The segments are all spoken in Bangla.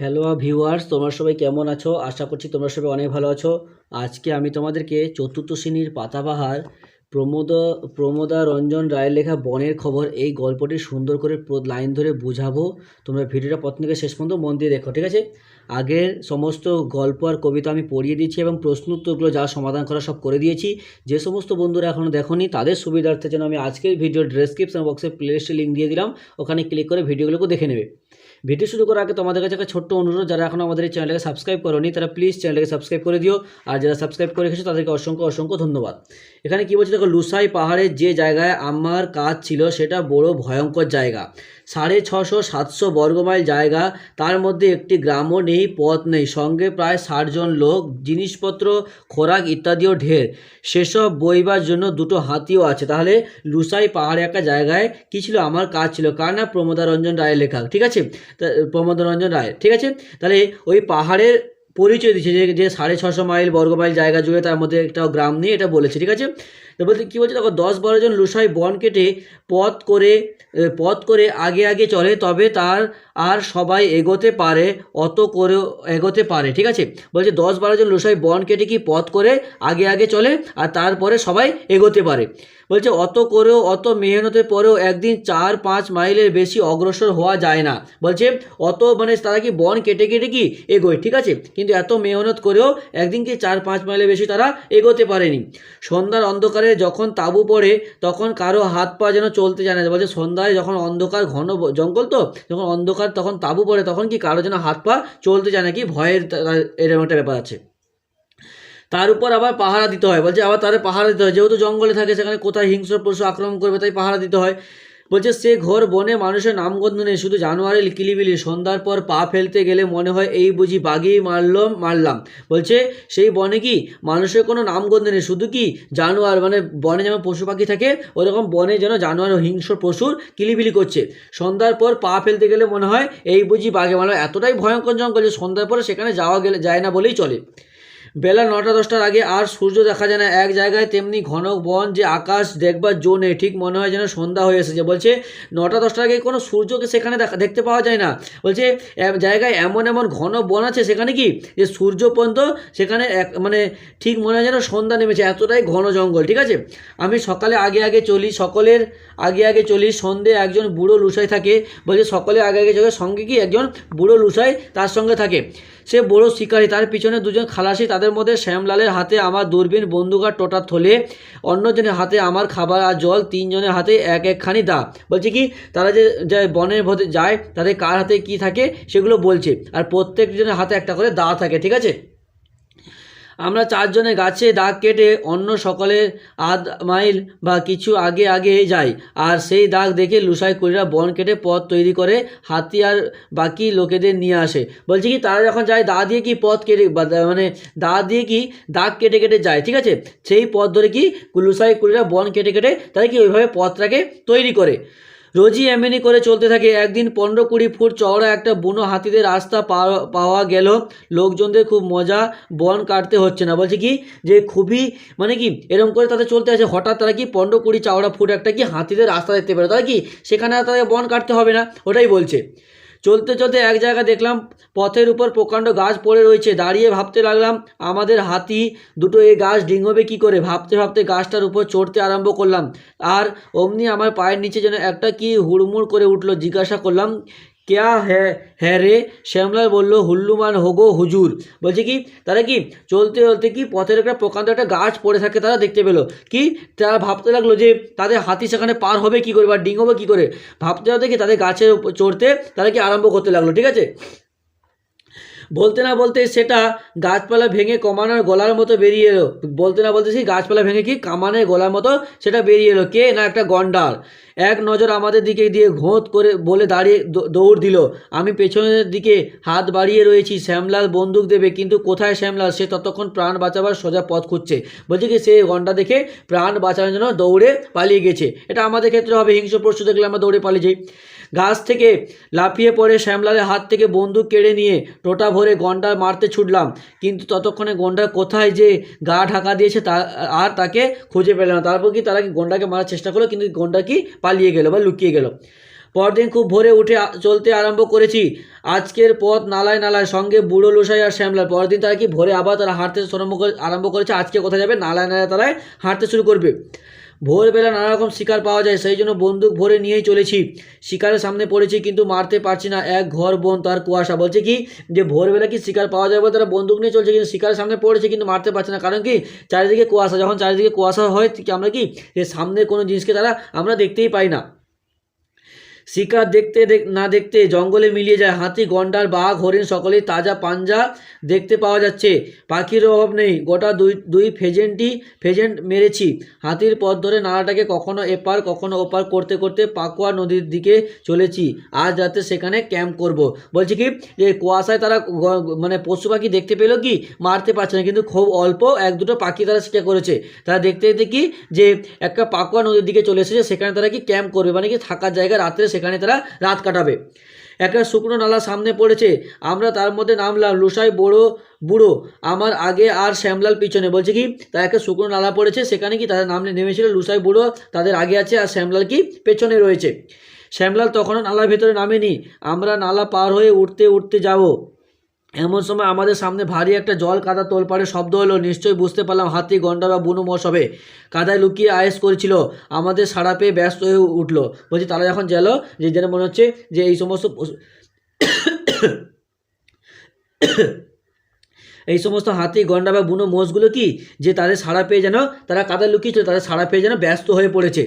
হ্যালো ভিউয়ার্স তোমরা সবাই কেমন আছো? আশা করছি তোমরা সবাই অনেক ভালো আছো। আজকে আমি তোমাদেরকে চতুর্থ শ্রেণির পাতাবাহার প্রমোদ, প্রমোদা রঞ্জন রায়ের লেখা বনের খবর এই গল্পটি সুন্দর করে লাইন ধরে বুঝাবো। তোমরা ভিডিওটা প্রথম থেকে শেষ পর্যন্ত মন দিয়ে দেখো, ঠিক আছে? আগের সমস্ত গল্প আর কবিতা আমি পড়িয়ে দিয়েছি এবং প্রশ্ন উত্তরগুলো যা সমাধান করা সব করে দিয়েছি। যে সমস্ত বন্ধুরা এখনও দেখোনি, তাদের সুবিধার্থে যেন আমি আজকের ভিডিওর ডেসক্রিপশন বক্সে প্লেলিস্টে লিঙ্ক দিয়ে দিলাম। ওখানে ক্লিক করে ভিডিওগুলোকে দেখে নেবে। ভিডিও শুরু করার আগে তোমাদের কাছে একটা ছোট্ট অনুরোধ, যারা এখন আমাদের এই চ্যানেলটাকে সাবস্ক্রাইব করোনি, তারা প্লিজ চ্যানেলটাকে সাবস্ক্রাইব করে দিও। আর যারা সাবস্ক্রাইব করে রেখেছো, তাদেরকে অসংখ্য অসংখ্য ধন্যবাদ। এখানে কি বলছে? দেখো, লুসাই পাহাড়ের যে জায়গায় আমার কাজ ছিল, সেটা বড় ভয়ঙ্কর জায়গা। সাড়ে ছশো সাতশো বর্গমাইল জায়গা। তার মধ্যে একটি গ্রামও নেই, পথ নেই। সঙ্গে প্রায় ষাটজন লোক, জিনিসপত্র, খোরাক ইত্যাদিও ঢের। সেসব বইবার জন্য দুটো হাতিও আছে। তাহলে লুসাই পাহাড়ে একটা জায়গায় কী ছিল? আমার কাজ ছিল। কার না প্রমোদারঞ্জন রায়ের লেখা। ঠিক আছে? প্রমোদরঞ্জন রায়। ঠিক আছে? তাহলে ওই পাহাড়ের পরিচয় দিচ্ছে যে যে সাড়ে ছশো মাইল বর্গ মাইল জায়গা জুড়ে তার মধ্যে একটা গ্রাম নেই, এটা বলেছে। ঠিক আছে? তো বলতে কী বলছে? দেখো, দশ বারো জন লুসাই বন কেটে পথ করে পথ করে আগে আগে চলে, তবে তার আর সবাই এগোতে পারে, অত করেও এগোতে পারে, ঠিক আছে? বলছে, দশ বারো জন লুসাই বন কেটে কি পথ করে আগে আগে চলে, আর তারপরে সবাই এগোতে পারে। বলছে, অত করেও, অত মেহনতের পরেও একদিন চার পাঁচ মাইলের বেশি অগ্রসর হওয়া যায় না। বলছে, অত মানে তারা কি বন কেটে কেটে কি এগোয়, ঠিক আছে? কিন্তু এত মেহনত করেও একদিন কি চার পাঁচ মাইলের বেশি তারা এগোতে পারেনি। সন্ধ্যার অন্ধকারে যখন তাঁবু পড়ে, তখন কারও হাত পা যেন চলতে জানে না। বলছে সন্ধ্যায় যখন অন্ধকার ঘন জঙ্গল তো, যখন অন্ধকার তখন তাঁবু পড়ে, তখন কি কারও যেন হাত পা চলতে যায় নাকি? ভয়ের এরকম একটা ব্যাপার আছে। তার উপর আবার পাহারা দিতে হয়। বলছে আবার তাদের পাহারা দিতে হয়। যেহেতু জঙ্গলে থাকে, সেখানে কোথায় হিংস্র পশু আক্রমণ করবে তাই পাহারা দিতে হয়। বলছে, সে ঘোর বনে মানুষের নামগন্ধ নেই, শুধু জানোয়ারের কিলিবিলি। সন্ধ্যার পর পা ফেলতে গেলে মনে হয় এই বুঝি বাগেই মারলাম মারলাম। বলছে, সেই বনে কি মানুষের কোনো নামগন্ধ নেই? শুধু কি জানোয়ার মানে বনে যেমন পশু পাখি থাকে, ওরকম বনে যেন জানোয়ার হিংস্র পশুর কিলিবিলি করছে। সন্ধ্যার পর পা ফেলতে গেলে মনে হয় এই বুঝি বাঘে মারলাম এতটাই ভয়ঙ্কর জঙ্গল যে সন্ধ্যার পরে সেখানে যাওয়া গেলে, যায় না বলেই চলে। বেলা নটা দশটার আগে আর সূর্য দেখা যায় না। এক জায়গায় তেমনি ঘন বন, যে আকাশ দেখবার জো নেই। ঠিক মনে হয় যেন সন্ধ্যা হয়ে এসেছে। বলছে, নটা দশটার আগে কোনো সূর্যকে সেখানে দেখা দেখতে পাওয়া যায় না। বলছে জায়গায় এমন এমন ঘন বন আছে সেখানে কি? যে সূর্য পর্যন্ত সেখানে এক মানে ঠিক মনে হয় যেন সন্ধ্যা নেমেছে। এতটাই ঘন জঙ্গল, ঠিক আছে? আমি সকালে আগে আগে চলি, সকলের আগে আগে চলি। সন্ধে একজন বুড়ো লুসাই থাকে। বলছে, সকলে আগে আগে চলে। সঙ্গে কি একজন বুড়ো লুসাই তার সঙ্গে থাকে। সে বড় শিকারী। তার পিছনে দুজন খালাসি, তাদের মধ্যে শ্যামলালের হাতে আমার দূরবীন বন্দুক আর টোটার থলে, অন্যজনের হাতে আমার খাবার আর জল, তিনজনের হাতে এক একখানি দা। বলছে কি, তারা যে যে বনের ভেতরে যায়, তাদের কার হাতে কি থাকে, সেগুলো বলছে। আর প্রত্যেকজনের হাতে একটা করে দা থাকে, ঠিক আছে? আমরা চারজনে গাছে দাগ কেটে অন্য সকলের আধ মাইল বা কিছু আগে আগে যাই। আর সেই দাগ দেখে লুসাই কুড়িরা বন কেটে পথ তৈরি করে হাতি আর বাকি লোকেদের নিয়ে আসে। বলছে কি, তারা যখন যায়, দা দিয়ে কি পথ কেটে মানে দা দিয়ে কি দাগ কেটে কেটে যায়, ঠিক আছে? সেই পথ ধরে কি লুসাই কুড়িরা বন কেটে কেটে তারা কি ওইভাবে পথটাকে তৈরি করে। রোজই এমনি করে চলতে থাকে। একদিন পনেরো কুড়ি ফুট চওড়া একটা বুনো হাতিদের রাস্তা পাওয়া- গেল। লোকজনদের খুব মজা, বন কাটতে হচ্ছে না। বলছে কি, যে খুবই মানে কি এরকম করে তাদের চলতে আছে। হঠাৎ তারা কি পনেরো কুড়ি চওড়া ফুট একটা কি হাতিদের রাস্তা দেখতে পেল? তারা কি, সেখানে তাদের বন কাটতে হবে না? ওটাই বলছে। চলতে চলতে এক জায়গা দেখলাম পথের উপর প্রকাণ্ড গাছ পড়ে রয়েছে। দাঁড়িয়ে ভাবতে লাগলাম, আমাদের হাতি, দুটো এই গাছ ডিঙোবে কি করে? ভাবতে ভাবতে গাছটার উপর চড়তে আরম্ভ করলাম। আর অমনি আমার পায়ের নিচে যেন একটা কি হুড়মুড় করে উঠল, জিজ্ঞাসা করলাম কেয়া হ্যাঁ হ্যাঁ রে শ্যামলাল বলল, হুল্লুমান হোগো, হুজুর। বলছে কি তারা কি, চলতে চলতে কি পথের একটা প্রকাণ্ড একটা গাছ পড়ে থাকে তারা দেখতে পেল? কি, তারা ভাবতে লাগল যে তাদের হাতি সেখানে পার হবে কি করে বা ডিঙোবে কি করে? ভাবতে ভাবতে কি তাদের উপর চড়তে তারা কি আরম্ভ করতে লাগল, ঠিক আছে? বলতে না বলতে সেটা গাছপালা ভেঙে কমানোর গলার মতো বেরিয়ে এলো। বলতে না বলতে সেই গাছপালা ভেঙে কি কামানের গলার মতো সেটা বেরিয়ে এলো। কে না একটা গন্ডার? এক নজর আমাদের দিকে দিয়ে ঘোঁত করে বলে দাঁড়িয়ে দৌড় দিল। আমি পেছনের দিকে হাত বাড়িয়ে রয়েছি, শ্যামলাল বন্দুক দেবে, কিন্তু কোথায় শ্যামলাল? সে ততক্ষণ প্রাণ বাঁচাবার সোজা পথ খুঁজছে। বলছে কি, সে গন্ডা দেখে প্রাণ বাঁচানোর জন্য দৌড়ে পালিয়ে গেছে। এটা আমাদের ক্ষেত্রে হবে হিংস্র পশু দেখলে আমরা দৌড়ে পালিয়ে যাই। গাছ থেকে লাফিয়ে পড়ে শ্যামলালের হাত থেকে বন্দুক কেড়ে নিয়ে টোটা ভরে গন্ডা মারতে ছুটলাম। কিন্তু ততক্ষণে গন্ডা কোথায় যে গা ঢাকা দিয়েছে তা আর তাকে খুঁজে পেল না। তারপর কি তারা কি গন্ডাকে মারার চেষ্টা করল? কিন্তু গন্ডা কি পালিয়ে গেল বা লুকিয়ে গেল। পরদিন খুব ভোরে উঠে চলতে আরম্ভ করেছি। আজকের পথ নালায় নালায়, সঙ্গে বুড়ো লুসাই আর শ্যামলার পরদিন দিন তারা কি ভোরে আবার তারা হাঁটতে আরম্ভ করেছে? আজকে কোথায় যাবে? নালায় নালায় তারা হাঁটতে শুরু করবে। ভোরবেলা নানা রকম শিকার পাওয়া যায়, সেই জন্য বন্দুক ভরে নিয়েই চলেছি। শিকারের সামনে পড়েছি, কিন্তু মারতে পারছি না। এক ঘর বন, তার কুয়াশা। বলছে কি, যে ভোরবেলা কি শিকার পাওয়া যায় বলে তারা বন্দুক নিয়ে চলছে, কিন্তু শিকারের সামনে পড়েছে, কিন্তু মারতে পারছে না। কারণ কি, চারিদিকে কুয়াশা। যখন চারিদিকে কুয়াশা হয় আমরা কি যে সামনে কোনো জিনিসকে তারা আমরা দেখতেই পাই না। শিকার দেখতে না দেখতে জঙ্গলে মিলিয়ে যায়। হাতি, গন্ডার, বাঘ, হরিণ সকলেই তাজা পাঞ্জা দেখতে পাওয়া যাচ্ছে। পাখির অভাব নেই। গোটা দুই দুই ফেজেন্টই, ফেজেন্ট মেরেছি। হাতির পথ ধরে নালাটাকে কখনো এপার, কখনো ওপার করতে করতে পাকুয়া নদীর দিকে চলেছি। আজ রাতে সেখানে ক্যাম্প করব। বলছি কি, যে কুয়াশায় তারা মানে পশু পাখি দেখতে পেল কি? মারতে পারছে না। কিন্তু খুব অল্প এক দুটো পাখি তারা শিকার করেছে। তারা দেখতে দেখতে কি, যে একটা পাকুয়া নদীর দিকে চলে এসেছে। সেখানে তারা কি ক্যাম্প করবে? মানে কি থাকার জায়গা রাত্রে সেখানে তারা রাত কাটাবে। একটা শুকনো নালা সামনে পড়েছে। আমরা তার মধ্যে নামলাম, লুসাই বড় বুড়ো, আমার আগে আর শ্যামলাল পিছনে। বলছে কি, তার একটা শুকনো নালা পড়েছে, সেখানে কি তাদের নামলে নেমেছিল, লুসাই বুড়ো, তাদের আগে আছে আর শ্যামলাল কি পেছনে রয়েছে। শ্যামলাল তখনও নালার ভেতরে নামেনি, আমরা নালা পার হয়ে উঠতে উঠতে যাব। এমন সময় আমাদের সামনে ভারী একটা জল কাদা তোলপাড়ে শব্দ হলো। নিশ্চয়ই বুঝতে পারলাম হাতি, গন্ডা বা বুনো মোষ হবে কাদায় লুকিয়ে আয়েস করেছিল। আমাদের সাড়া পেয়ে ব্যস্ত হয়ে উঠল। বলছি, তারা যখন গেল, যে যেন মনে হচ্ছে যে এই সমস্ত এই সমস্ত হাতি, গন্ডা বা বুনো মোষগুলো কি? যে তাদের সাড়া পেয়ে যেন, তারা কাদায় লুকিয়েছিল, তাদের সাড়া পেয়ে যেন ব্যস্ত হয়ে পড়েছে।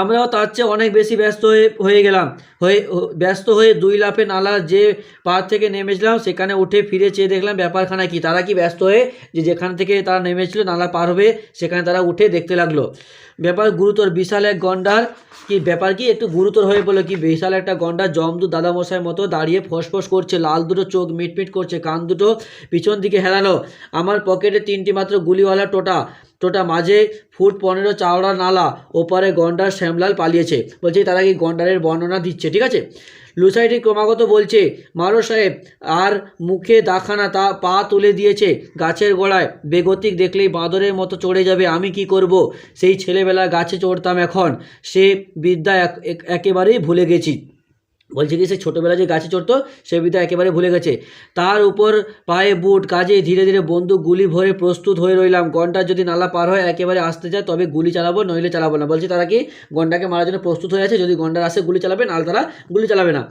আমরাও তার চেয়ে অনেক বেশি ব্যস্ত হয়ে হয়ে গেলাম। হয়ে ব্যস্ত হয়ে দুই লাফে নালা যে পার থেকে নেমেছিলাম, সেখানে উঠে ফিরে চেয়ে দেখলাম ব্যাপারখানা কি। তারা কি ব্যস্ত হয়ে যে যেখান থেকে তারা নেমেছিল, নালা পার হবে, সেখানে তারা উঠে দেখতে লাগল। ব্যাপার গুরুতর, বিশাল এক গন্ডার। কি ব্যাপার কি? একটু গুরুতর হয়ে পড়ল। কি বিশাল একটা গন্ডার জমদু দাদামশাইয়ের মতো দাঁড়িয়ে ফসফস করছে, লাল দুটো চোখ মিটমিট করছে, কান দুটো পিছন দিকে হেলানো আমার পকেটে তিনটি মাত্র গুলিওয়ালা টোটা। টোটা মাঝে ফুট পনেরো চাওড়া নালা, ওপারে গন্ডার শ্যামলাল পালিয়েছে। বলছে, তারা কি গন্ডারের বর্ণনা দিচ্ছে? ঠিক আছে? লুসাইটি ক্রমাগত বলছে, মারো সাহেব, আর মুখে দাখানা তা পা তুলে দিয়েছে গাছের গোড়ায়। বেগতিক দেখলেই বাঁদরের মতো চড়ে যাবে, আমি কি করব? সেই ছেলেবেলা গাছে চড়তাম এখন। সে বিদ্যা এক- এক- একেবারেই ভুলে গেছি। বলছে কি, সে ছোটোবেলা যে গাছে চড়তো, সে বিদ্যা একেবারে ভুলে গেছে। তার উপর পায়ে বুট, কাজে ধীরে ধীরে বন্দুক, গুলি ভরে প্রস্তুত হয়ে রইলাম। গন্ডা যদি নালা পার হয়, একেবারে আসতে যায়, তবে গুলি চালাবো, নইলে চালাবো না। বলছে তারা কি গন্ডাকে মারার জন্য প্রস্তুত হয়ে আছে? যদি গন্ডার আসে, গুলি চালাবে, নাহলে তারা গুলি চালাবে না।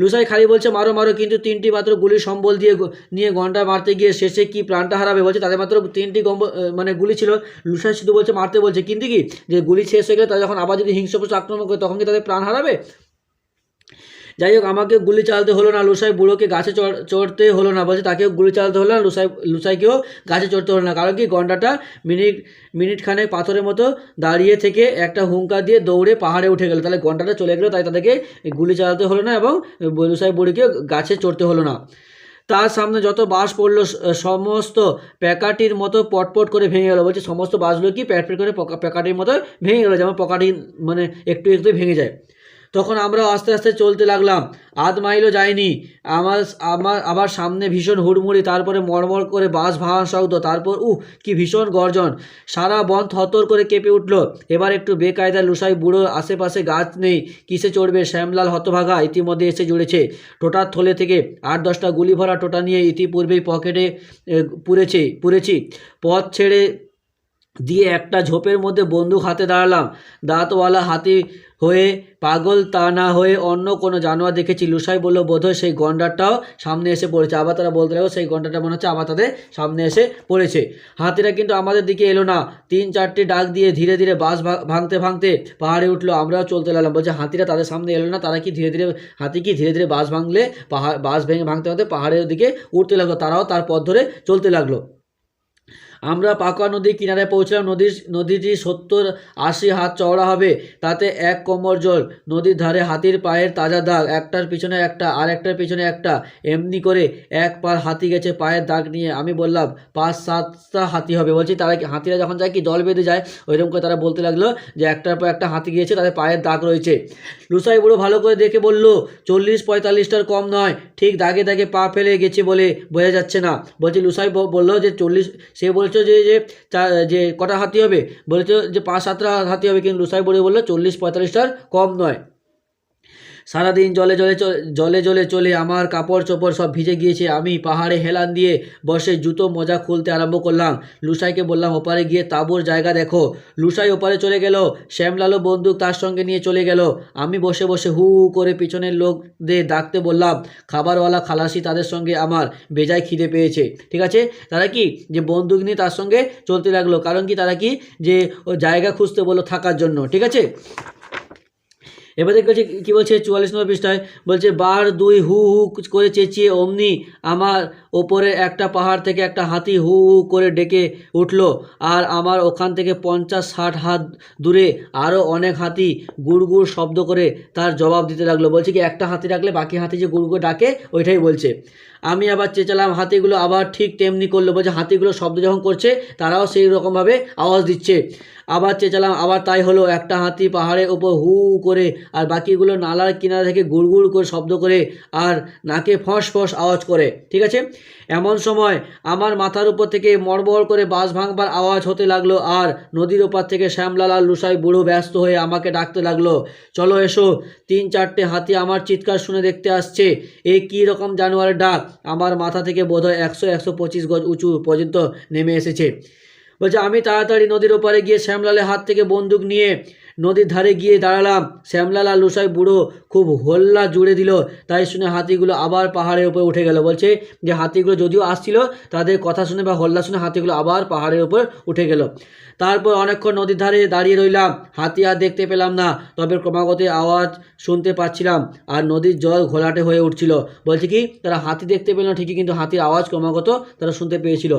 লুসাই খালি বলছে, মারো মারো। কিন্তু তিনটি মাত্র গুলি সম্বল দিয়ে নিয়ে গন্ডা মারতে গিয়ে শেষে কি প্রাণটা হারাবে? বলছে, তাদের মাত্র তিনটি গম্ব মানে গুলি ছিল। লুসাই শুধু বলছে, মারতে বলছে। কিন্তু কি, যে গুলি শেষ হয়ে গেলে তারা যখন আবার যদি হিংস্র আক্রমণ করে, তখন কি তাদের প্রাণ হারাবে? যাই হোক, আমাকে গুলি চালাতে হলো না, লুসাই বুড়োকে গাছে চড়- চড়তে হলো না, বলছে তাকেও গুলি চালাতে হলো না, লুসাই, লুসাইকেও গাছে চড়তে হলো না, কারণ কি গন্ডাটা মিনিট মিনিট খানেক পাথরের মতো দাঁড়িয়ে থেকে একটা হুঙ্কার দিয়ে দৌড়ে পাহাড়ে উঠে গেল, তাহলে গন্ডাটা চলে গেলো, তাই তাদেরকে গুলি চালাতে হলো না এবং লুসাই বুড়িকে গাছে চড়তে হলো না। তার সামনে যত বাস পড়ল সমস্ত প্যাকাটির মতো পটপট করে ভেঙে গেলো, বলছে সমস্ত বাসগুলো কি প্যাট প্যাট করে প্যাকাটির মতো ভেঙে গেলো, যেমন পকাটি মানে একটু একটু ভেঙে যায়। তখন আমরা আস্তে আস্তে চলতে লাগলাম। আধ মাইলও যায়নি আমার আমার আবার সামনে ভীষণ হুড়মুড়ি, তারপরে মড়মড় করে বাস ভাঙার শব্দ, তারপর উহ, কি ভীষণ গর্জন। সারা বন থরথর করে কেঁপে উঠল। এবার একটু বেকায়দা লুসাই বুড়ো আশেপাশে গাছ নেই, কিসে চড়বে? শ্যামলাল হতভাগা ইতিমধ্যে এসে জুড়েছে। টোটার থলে থেকে আট দশটা গুলি ভরা টোটা নিয়ে ইতিপূর্বেই পকেটে পুরেছে, পুরেছি। পথ ছেড়ে দিয়ে একটা ঝোপের মধ্যে বন্দুক হাতে দাঁড়ালাম। দাঁতওয়ালা হাতি হয়ে পাগল তা না হয়ে অন্য কোনো জানোয়ার দেখেছি। লুসাই বলল, বোধহয় সেই গন্ডারটাও সামনে এসে পড়েছে। আবার তারা বলতে লাগল, সেই গন্ডারটা মনে হচ্ছে আবার তাদের সামনে এসে পড়েছে। হাতিরা কিন্তু আমাদের দিকে এলো না। তিন চারটি ডাক দিয়ে ধীরে ধীরে বাস ভাঙতে ভাঙতে পাহাড়ে উঠল। আমরাও চলতে লাগলাম। বলছে, হাতিরা তাদের সামনে এলো না। তারা কি ধীরে ধীরে, হাতি কি ধীরে ধীরে বাস ভাঙলে পাহাড় বাস ভেঙে ভাঙতে ভাঙতে পাহাড়ের দিকে উঠতে লাগল? তারাও তার পথ ধরে চলতে লাগল। আমরা পাকুয়া নদীর কিনারে পৌঁছলাম, নদীর, নদীটি সত্তর আশি হাত চওড়া হবে, তাতে এক কোমর জল, নদীর ধারে হাতির পায়ের তাজা দাগ, একটার পিছনে একটা আর একটার পিছনে একটা, এমনি করে এক পার হাতি গেছে পায়ের দাগ নিয়ে। আমি বললাম, পাঁচ সাতটা হাতি হবে। বলছি, তারা হাতিরা যখন যায় কি, দল বেঁধে যায়? ওইরকম করে তারা বলতে লাগল যে, একটার পর একটা হাতি গিয়েছে, তাদের পায়ের দাগ রয়েছে। লুসাই বুড়ো ভালো করে দেখে বলল, চল্লিশ পঁয়তাল্লিশটার কম নয় ঠিক দাগে দাগে পা ফেলে গেছে বলে বোঝা যাচ্ছে না। বলছে, লুসাই বলল যে চল্লিশ, সে বলছে যে যে যে কটা হাতি হবে? বলছে যে পাঁচ সাতটা হাতি হবে। কিন্তু লুসাই বলে বলল, চল্লিশ পঁয়তাল্লিশটার কম নয়। সারাদিন জলে জলে জলে জলে চলে আমার কাপড় চোপড় সব ভিজে গিয়েছে। আমি পাহাড়ে হেলান দিয়ে বসে জুতো মোজা খুলতে আরম্ভ করলাম। লুসাইকে বললাম, ওপারে গিয়ে তাঁবুর জায়গা দেখো। লুসাই ওপারে চলে গেল। শ্যামলালও বন্দুক তার সঙ্গে নিয়ে চলে গেল। আমি বসে বসে হু হু করে পিছনের লোকদের ডাকতে বললাম, খাবারওয়ালা খালাসি তাদের সঙ্গে আমার বেজায় খিদে পেয়েছে। ঠিক আছে? তারা কি যে বন্দুক নিয়ে তার সঙ্গে চলতে লাগল? কারণ কি তারা কি যে ও জায়গা খুঁজতে বলল থাকার জন্য? ঠিক আছে? এবার দেখছি কি বলছে, চুয়াল্লিশ নম্বর পৃষ্ঠায়, বলছে, বার, দুই, হু হু, করে চেঁচিয়ে অমনি আমার ওপরে একটা পাহাড় থেকে একটা হাতি হু হু, করে ডেকে উঠল। আর আমার ওখান থেকে পঞ্চাশ, ষাট হাত দূরে আরও অনেক হাতি গুড় গুড় শব্দ করে তার জবাব দিতে লাগল। বলছে কি, একটা হাতি ডাকলে বাকি হাতি যে গুড় গুড় ডাকে, ওইটাই বলছে। আমি আবার চেঁচালাম, হাতিগুলো আবার ঠিক তেমনি করল। বলছে, হাতিগুলো শব্দ যখন করছে, তারাও সেই রকমভাবে আওয়াজ দিচ্ছে। আবার চেঁচালাম, আবার তাই হলো। একটা হাতি পাহাড়ের ওপর হু করে আর বাকিগুলো নালার কিনারা থেকে গুড়গুড় করে শব্দ করে আর নাকে ফস ফস আওয়াজ করে, ঠিক আছে? এমন সময় আমার মাথার উপর থেকে মড়মড় করে বাস ভাঙবার আওয়াজ হতে লাগল আর নদীর ওপার থেকে শ্যামলাল আর লুসাই বুড়ো ব্যস্ত হয়ে আমাকে ডাকতে লাগল। চলো এসো, তিন চারটে হাতি আমার চিৎকার শুনে দেখতে আসছে। এ কী রকম জানোয়ারের ডাক? আমার মাথা থেকে বোধহয় একশো একশো পঁচিশ গজ উঁচু পর্যন্ত নেমে এসেছে। বলছে, আমি তাড়াতাড়ি নদীর ওপারে গিয়ে শ্যামলালের হাত থেকে বন্দুক নিয়ে নদীর ধারে গিয়ে দাঁড়ালাম। শ্যামলাল আর লুসাই বুড়ো খুব হল্লা জুড়ে দিল। তাই শুনে হাতিগুলো আবার পাহাড়ের উপরে উঠে গেল। বলছে যে, হাতিগুলো যদিও আসছিল, তাদের কথা শুনে বা হল্লা শুনে হাতিগুলো আবার পাহাড়ের উপর উঠে গেল। তারপর অনেকক্ষণ নদীর ধারে দাঁড়িয়ে রইলাম। হাতি আর দেখতে পেলাম না, তবে ক্রমাগত আওয়াজ শুনতে পাচ্ছিলাম আর নদীর জল ঘোলাটে হয়ে উঠছিল। বলছে কি, তারা হাতি দেখতে পেল ঠিকই, কিন্তু হাতির আওয়াজ ক্রমাগত তারা শুনতে পেয়েছিল।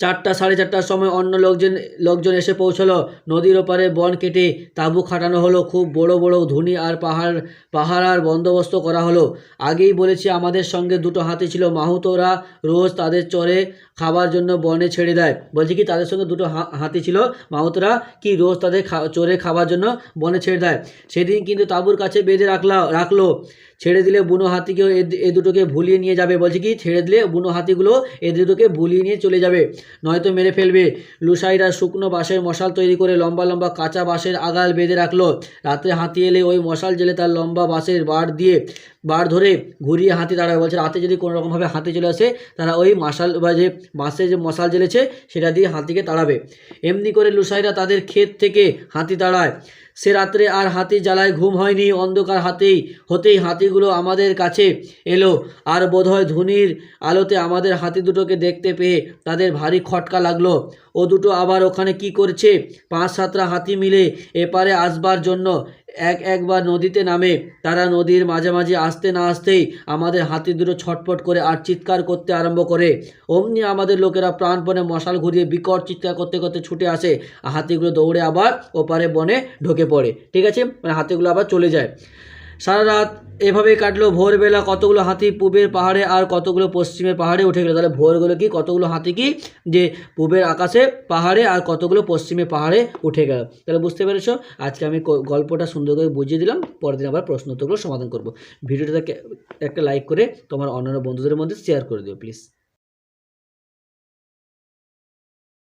চারটা, সাড়ে চারটার সময় অন্য লোকজন লোকজন এসে পৌঁছলো। নদীর ওপারে বন কেটে তাঁবু খাটানো হলো। খুব বড় বড় ধুনি আর পাহাড় পাহাড়ার বন্দোবস্ত করা হলো। আগেই বলেছি, আমাদের সঙ্গে দুটো হাতি ছিল। মাহুতোরা রোজ তাদের চরে খাবার জন্য বনে ছেড়ে দেয়। বলছি কি, তাদের সঙ্গে দুটো হাতি ছিল, মাহুতরা কি রোজ তাদের চরে খাবার জন্য বনে ছেড়ে দেয়? সেদিন কিন্তু তাঁবুর কাছে বেঁধে রাখলা, রাখল। ছেড়ে দিলে বুনো হাতিকেও এ দুটোকে ভুলিয়ে নিয়ে যাবে। বলছে কি, ছেড়ে দিলে বুনো হাতিগুলো এ দুটোকে ভুলিয়ে নিয়ে চলে যাবে। নয়তো মেরে ফেলবে। লুসাইরা শুকনো বাঁশের মশাল তৈরি করে লম্বা লম্বা কাঁচা বাঁশের আগাল বেঁধে রাখল। রাত্রে হাতি এলে ওই মশাল জেলে তার লম্বা বাঁশের বাড় দিয়ে, বার ধরে ঘুরিয়ে হাতি দাঁড়াবে। বলছে, রাতে যদি কোনো রকমভাবে হাতি চলে আসে, তারা ওই মশাল বা যে বাঁশে যে মশাল জ্বেলেছে সেটা দিয়ে হাতিকে তাড়াবে। এমনি করে লুসাইরা তাদের ক্ষেত থেকে হাতি তাড়ায় সে রাত্রে আর হাতি জ্বালায় ঘুম হয়নি, অন্ধকার হাতেই হতেই হাতিগুলো আমাদের কাছে এলো। আর বোধহয় ধুনির আলোতে আমাদের হাতি দুটোকে দেখতে পেয়ে তাদের ভারী খটকা লাগল। ও দুটো আবার ওখানে কি করছে? পাঁচ সাতটা হাতি মিলে এপারে আসবার জন্য এক একবার নদীতে নামে, তারা নদীর মাঝামাঝি আসতে না আসতেই আমাদের হাতি দুটো ছটফট করে আর চিৎকার করতে আরম্ভ করে। অমনি আমাদের লোকেরা প্রাণপণে মশাল ঘুরিয়ে বিকট চিৎকার করতে করতে ছুটে আসে। আর হাতিগুলো দৌড়ে আবার ওপারে বনে ঢোকে পড়ে। ঠিক আছে? মানে হাতিগুলো আবার চলে যায়। সারা রাত এভাবেই কাটলো। ভোরবেলা কতগুলো হাতি পূবের পাহাড়ে আর কতগুলো পশ্চিমের পাহাড়ে উঠে গেলো? তাহলে ভোরগুলো কি? কতগুলো হাতি কি? যে পূবের আকাশে পাহাড়ে আর কতগুলো পশ্চিমে পাহাড়ে উঠে গেল। তাহলে বুঝতে পেরেছ? আজকে আমি গল্পটা সুন্দর করে বুঝিয়ে দিলাম। পরের দিন আবার প্রশ্ন উত্তরগুলো সমাধান করব। ভিডিওটাকে একটা লাইক করে তোমার অন্যান্য বন্ধুদের মধ্যে শেয়ার করে দিও প্লিজ